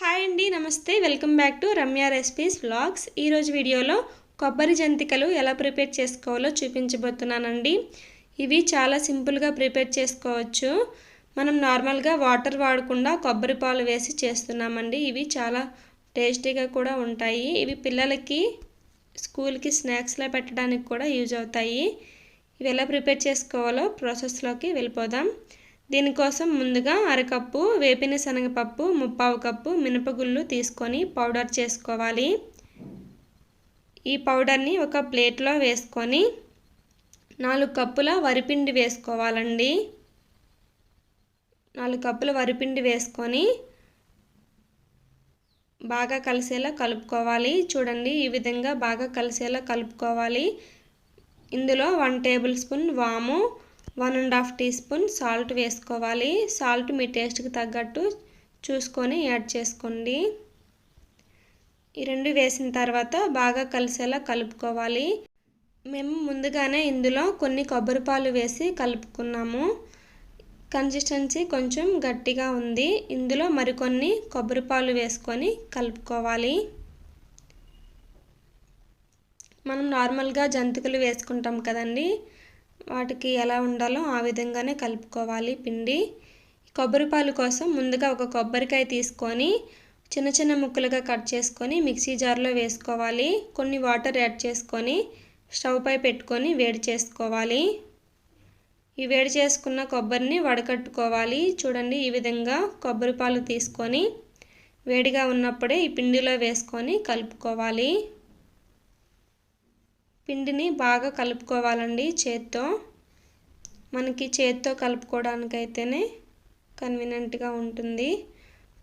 Hi అండి నమస్తే. Welcome back to Ramya recipes vlogs. ఈరోజు వీడియోలో కొబ్బరి జంతికలు ఎలా ప్రిపేర్ చేసుకోవాలో చూపించబోతున్నానండి. ఇవి చాలా సింపుల్గా ప్రిపేర్ చేసుకోవచ్చు. మనం నార్మల్గా వాటర్ వాడకుండా కొబ్బరి పాలు వేసి చేస్తున్నామండి. ఇవి చాలా టేస్టీగా కూడా ఉంటాయి. ఇవి పిల్లలకి స్కూల్కి స్నాక్స్లో పెట్టడానికి కూడా యూజ్ అవుతాయి. ఇవి ఎలా ప్రిపేర్ చేసుకోవాలో ప్రాసెస్లోకి వెళ్ళిపోదాం. దీనికోసం ముందుగా అరకప్పు వేపిన శనగపప్పు ముప్పావు కప్పు మినపగుళ్ళు తీసుకొని పౌడర్ చేసుకోవాలి. ఈ పౌడర్ని ఒక ప్లేట్లో వేసుకొని నాలుగు కప్పుల వరిపిండి వేసుకోవాలండి. నాలుగు కప్పుల వరిపిండి వేసుకొని బాగా కలిసేలా కలుపుకోవాలి. చూడండి ఈ విధంగా బాగా కలిసేలా కలుపుకోవాలి. ఇందులో వన్ టేబుల్ స్పూన్ వాము one and half teaspoon salt వేసుకోవాలి. సాల్ట్ మీ టేస్ట్కి తగ్గట్టు చూసుకొని యాడ్ చేసుకోండి. ఈ రెండు వేసిన తర్వాత బాగా కలిసేలా కలుపుకోవాలి. మేము ముందుగానే ఇందులో కొన్ని కొబ్బరి పాలు వేసి కలుపుకున్నాము. కన్సిస్టెన్సీ కొంచెం గట్టిగా ఉంది. ఇందులో మరికొన్ని కొబ్బరి పాలు వేసుకొని కలుపుకోవాలి. మనం నార్మల్గా జంతికలు వేసుకుంటాం కదండి వాటికి ఎలా ఉండాలో ఆ విధంగానే కలుపుకోవాలి. పిండి కొబ్బరి పాలు కోసం ముందుగా ఒక కొబ్బరికాయ తీసుకొని చిన్న చిన్న ముక్కలుగా కట్ చేసుకొని మిక్సీ జార్లో వేసుకోవాలి. కొన్ని వాటర్ యాడ్ చేసుకొని స్టవ్ పై పెట్టుకొని వేడి చేసుకోవాలి. ఈ వేడి చేసుకున్న కొబ్బరిని వడకట్టుకోవాలి. చూడండి ఈ విధంగా కొబ్బరి పాలు తీసుకొని వేడిగా ఉన్నప్పుడే ఈ పిండిలో వేసుకొని కలుపుకోవాలి. పిండిని బాగా కలుపుకోవాలండి చేత్తో. మనకి చేత్తో కలుపుకోవడానికైతేనే కన్వీనెంట్గా ఉంటుంది.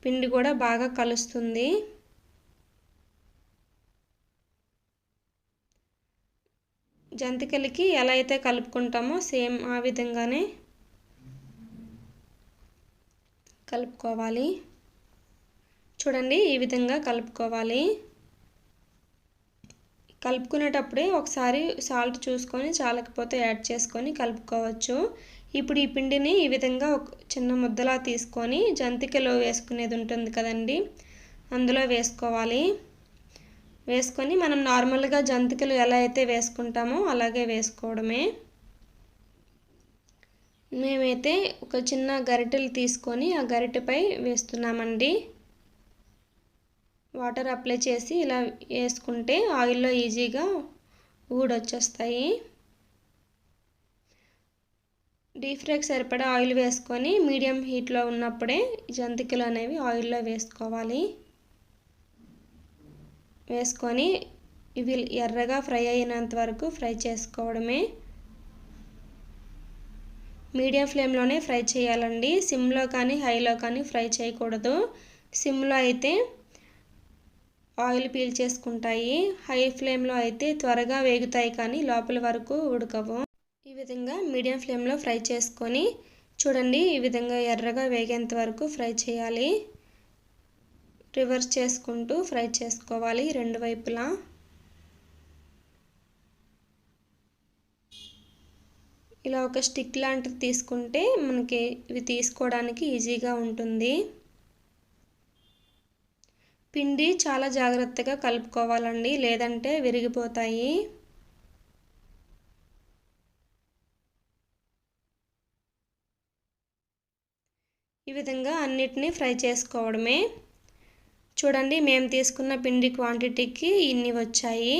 పిండి కూడా బాగా కలుస్తుంది. జంతికలకి ఎలా అయితే కలుపుకుంటామో సేమ్ ఆ విధంగానే కలుపుకోవాలి. చూడండి ఈ విధంగా కలుపుకోవాలి. కలుపుకునేటప్పుడే ఒకసారి సాల్ట్ చూసుకొని చాలకపోతే యాడ్ చేసుకొని కలుపుకోవచ్చు. ఇప్పుడు ఈ పిండిని ఈ విధంగా ఒక చిన్న ముద్దలా తీసుకొని జంతికలో వేసుకునేది ఉంటుంది కదండి అందులో వేసుకోవాలి. వేసుకొని మనం నార్మల్గా జంతికలు ఎలా అయితే వేసుకుంటామో అలాగే వేసుకోవడమే. మేమైతే ఒక చిన్న గరిటెలు తీసుకొని ఆ గరిటెపై వేస్తున్నామండి. వాటర్ అప్లై చేసి ఇలా వేసుకుంటే ఆయిల్లో ఈజీగా ఊడొచ్చేస్తాయి. డీప్ ఫ్రైకి సరిపడా ఆయిల్ వేసుకొని మీడియం హీట్లో ఉన్నప్పుడే జంతికలు అనేవి ఆయిల్లో వేసుకోవాలి. వేసుకొని ఇవి ఎర్రగా ఫ్రై అయినంత వరకు ఫ్రై చేసుకోవడమే. మీడియం ఫ్లేమ్లోనే ఫ్రై చేయాలండి. సిమ్లో కానీ హైలో కానీ ఫ్రై చేయకూడదు. సిమ్లో అయితే ఆయిల్ పీల్చేసుకుంటాయి హై ఫ్లేమ్లో అయితే త్వరగా వేగుతాయి కానీ లోపల వరకు ఉడకవు. ఈ విధంగా మీడియం ఫ్లేమ్లో ఫ్రై చేసుకొని చూడండి ఈ విధంగా ఎర్రగా వేగేంత వరకు ఫ్రై చేయాలి. రివర్స్ చేసుకుంటూ ఫ్రై చేసుకోవాలి రెండు వైపులా. ఇలా ఒక స్టిక్ లాంటిది తీసుకుంటే మనకి ఇవి తీసుకోవడానికి ఈజీగా ఉంటుంది. పిండి చాలా జాగ్రత్తగా కలుపుకోవాలండి లేదంటే విరిగిపోతాయి. ఈ విధంగా అన్నిటినీ ఫ్రై చేసుకోవడమే. చూడండి మేము తీసుకున్న పిండి క్వాంటిటీకి ఇన్ని వచ్చాయి.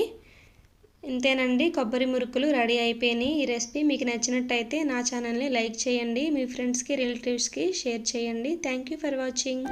ఇంతేనండి కొబ్బరి మురుకులు రెడీ అయిపోయినాయి. ఈ రెసిపీ మీకు నచ్చినట్టయితే నా ఛానల్ని లైక్ చేయండి మీ ఫ్రెండ్స్కి రిలేటివ్స్కి షేర్ చేయండి. Thank you for watching.